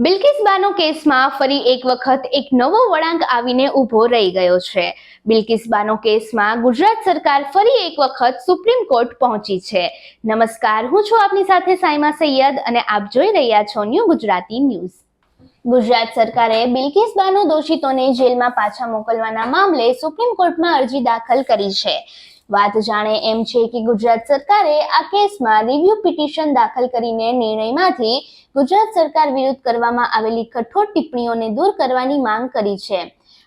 બિલ્કિસબાનો કેસમાં ફરી એક વખત એક નવો વળાંક આવીને ઊભો રહી ગયો છે. બિલ્કિસબાનો કેસમાં ગુજરાત સરકાર ફરી એક વખત સુપ્રીમ કોર્ટ પહોંચી છે. નમસ્કાર, હું છું આપની સાથે સાઈમા સૈયદ અને આપ જોઈ રહ્યા છો ન્યૂ ગુજરાતી ન્યૂઝ. ગુજરાત સરકારે બિલકિસબાનો દોષિતોને જેલમાં પાછા મોકલવાના મામલે સુપ્રીમ કોર્ટમાં અરજી દાખલ કરી છે. વાત જાણે એમ છે કે ગુજરાત સરકારે આ કેસમાં રિવ્યુ પિટિશન દાખલ કરીને નિર્ણયમાંથી ગુજરાત સરકાર વિરુદ્ધ કરવામાં આવેલી કઠોર ટિપ્પણીઓને દૂર કરવાની માંગ કરી છે.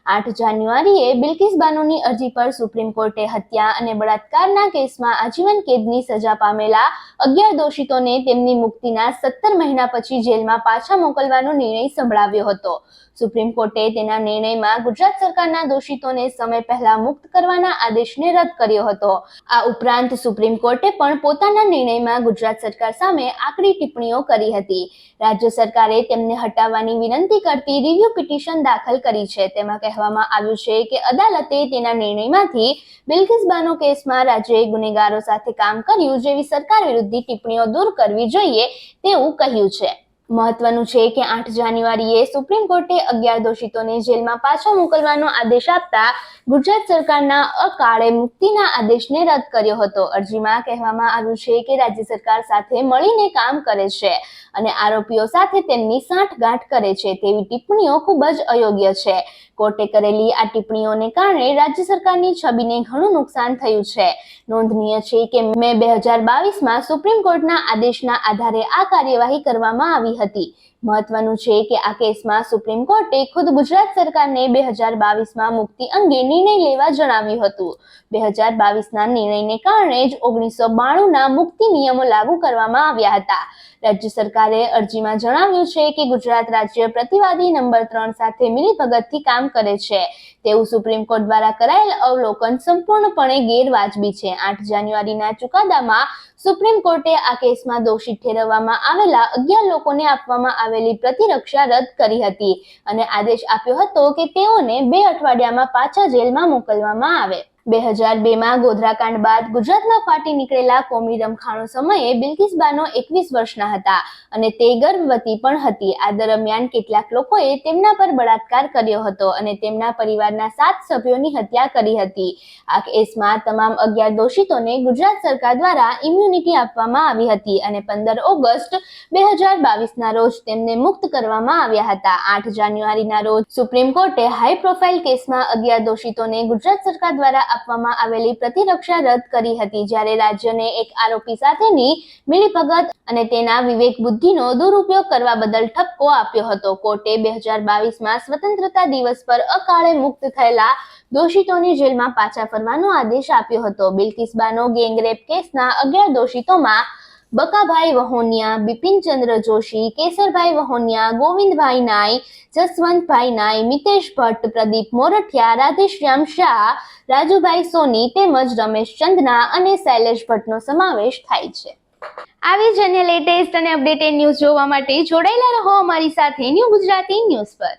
આઠ જાન્યુઆરીએ બિલકિસ બાનુની અરજી પર સુપ્રીમ કોર્ટે હત્યા અને બળાત્કારના કેસમાં આજીવન કેદની સજા પામેલા અગિયાર દોષિતોને તેમની મુક્તિના સત્તર મહિના પછી જેલમાં પાછા મોકલવાનો નિર્ણય સંભળાવ્યો હતો. સુપ્રીમ કોર્ટે તેના નિર્ણયમાં ગુજરાત સરકારના દોષિતોને સમય પહેલા મુક્ત કરવાના આદેશને રદ કર્યો હતો. આ ઉપરાંત સુપ્રીમ કોર્ટે પણ પોતાના નિર્ણયમાં ગુજરાત સરકાર સામે આકરી ટિપ્પણીઓ કરી હતી. રાજ્ય સરકારે તેમને હટાવવાની વિનંતી કરતી રિવ્યુ પિટિશન દાખલ કરી છે. તેમાં કહેવામાં આવ્યું છે કે અદાલતે તેના નિર્ણયમાંથી બિલ્કિસબાનો કેસમાં રાજ્યએ ગુનેગારો સાથે કામ કર્યું જેવી સરકાર વિરુદ્ધની ટિપ્પણીઓ દૂર કરવી જોઈએ તેવું કહ્યું છે. મહત્વનું છે કે આઠ જાન્યુઆરીએ સુપ્રીમ કોર્ટે અગિયાર દોષિતોને જેલમાં પાછા મોકલવાનો આદેશ આપતા ગુજરાત સરકારના અકાળે મુક્તિના આદેશને રદ કર્યો હતો. અરજીમાં કહેવામાં આવ્યું છે કે રાજ્ય સરકાર સાથે મળીને કામ કરે છે અને આરોપીઓ સાથે તેમની સાંઠગાંઠ કરે છે તેવી ટિપ્પણીઓ ખૂબ જ અયોગ્ય છે. કોર્ટે કરેલી આ ટિપ્પણીઓને કારણે રાજ્ય સરકારની છબીને ઘણું નુકસાન થયું છે. નોંધનીય છે કે મે બે હજાર બાવીસમાં સુપ્રીમ કોર્ટના આદેશના આધારે આ કાર્યવાહી કરવામાં આવી હતી. મહત્વનું છે કે આ કેસમાં સુપ્રીમ કોર્ટે ખુદ ગુજરાત સરકારને બે હજાર બાવીસમાં મુક્તિ અંગે નિર્ણય લેવા જણાવ્યું હતું. બે હજાર બાવીસના નિર્ણયને કારણે જ ઓગણીસો બાણુંના મુક્તિ નિયમો લાગુ કરવામાં આવ્યા હતા. રાજ્ય સરકારે અરજીમાં જણાવ્યું છે કે ગુજરાત રાજ્ય પ્રતિવાદી નંબર ત્રણ સાથે મિલીભગતથી કામ કરે છે. તેવું સુપ્રીમ કોર્ટ દ્વારા કરાયેલ અવલોકન સંપૂર્ણપણે ગેરવાજબી છે. આઠ જાન્યુઆરીના ચુકાદામાં સુપ્રીમ કોર્ટે આ કેસમાં દોષિત ઠેરવવામાં આવેલા અગિયાર લોકોને આપવામાં આવેલી પ્રતિરક્ષા રદ કરી હતી. અને આદેશ આપ્યો હતો કે તેઓને બે અઠવાડિયામાં પાછા જેલમાં મોકલવામાં આવે. બે હજાર બેમાં ગોધરાકાંડ બાદ ગુજરાતમાં ફાટી નીકળેલા કોમી રમખાણો સમયે બિલ્કિસ બાનો એકવીસ વર્ષના હતા અને તે ગર્ભવતી પણ હતી. આ દરમિયાન કેટલાક લોકોએ તેમના પર બળાત્કાર કર્યો હતો અને તેમના પરિવારના સાત સભ્યોની હત્યા કરી હતી. આ કેસમાં તમામ અગિયાર દોષિતોને ગુજરાત સરકાર દ્વારા ઇમ્યુનિટી આપવામાં આવી હતી અને પંદર ઓગસ્ટ બે હજાર બાવીસના રોજ તેમને મુક્ત કરવામાં આવ્યા હતા. આઠ જાન્યુઆરીના રોજ સુપ્રીમ કોર્ટે હાઈ પ્રોફાઇલ કેસમાં અગિયાર દોષિતોને ગુજરાત સરકાર દ્વારા આપવામાં આવેલી પ્રતિરક્ષા રદ કરી હતી, જ્યારે રાજ્યને એક આરોપી સાથેની મિલીભગત અને તેના વિવેક બુદ્ધિનો દુરુપયોગ કરવા બદલ ઠપકો આપ્યો હતો. કોર્ટે બે હજાર બાવીસમાં સ્વતંત્રતા દિવસ પર અકાળે મુક્ત થયેલા દોષિતોને જેલમાં પાછા ફરવાનો આદેશ આપ્યો હતો. બિલકિસબાનો ગેંગરેપ કેસના અગિયાર દોષિતોમાં બકાભાઈ વહોનિયા બિપિનચંદ્ર જોશી, કેસરભાઈ વહોનિયા ગોવિંદભાઈ નાય જસવંતભાઈ નાય મિતેશ ભટ્ટ, પ્રદીપ મોરઠિયા, રાધેશ્યામ શાહ, રાજુભાઈ સોની તેમજ રમેશ ચંદના અને શૈલેષ ભટ્ટનો સમાવેશ થાય છે. આવી જ અન્ય લેટેસ્ટ અને અપડેટેડ ન્યૂઝ જોવા માટે જોડાયેલા રહો અમારી સાથે ન્યૂ ગુજરાતી ન્યૂઝ પર.